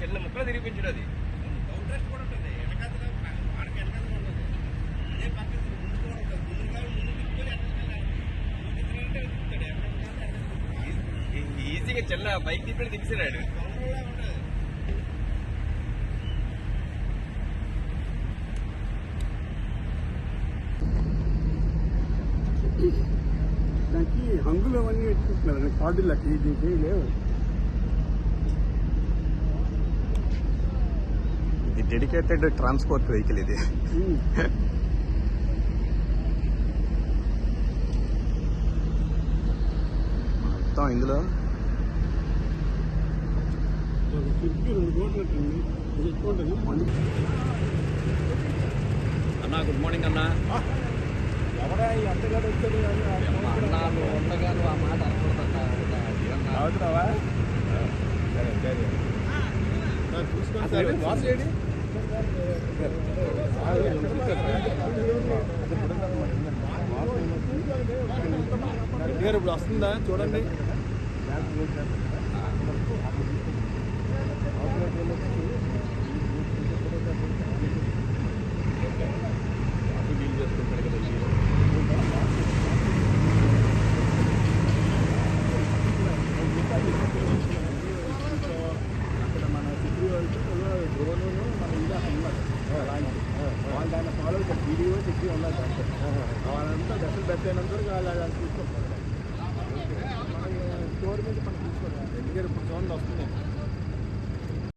చిన్న ముక్కలు తిరిపించడు అది. కాంట్రాస్ట్ కూడా ఉంటుంది. వెనకాతల వాడికి వెనకాతల ఉండదు అదే పక్కన ముందు కూడా ఉంటుంది. ముందు తిప్పుకొని ఈజీగా చిన్న బైక్ తిప్పి ఉంటుంది. దానికి హంగులు అవన్నీ పెట్టుకుంటున్నారు కార్డులకి దీనికి లేవు. డెడికేటెడ్ ట్రాన్స్పోర్ట్ వెహికల్ ఇది. మొత్తం ఇందులో అన్నా గుడ్ మార్నింగ్ అన్నా. అన్నాను ఉండగా నువ్వు ఆ మాట. అనకూడదన్నా చూసుకోండి వాసు ఏడి ఇప్పుడు వస్తుందా? చూడండి. అలాంటి వాళ్ళు దాన్ని ఫాలో అవుతారు. వీడియో చెప్పి ఉన్నారు అంటే వాళ్ళంతా దశలు బెస్ట్ అయినంత వరకు వాళ్ళు దాన్ని చూసుకుంటారు స్టోర్ మీద మనం తీసుకోవాలి ఎందుకంటే ఇప్పుడు చూడండి వస్తున్నాయి.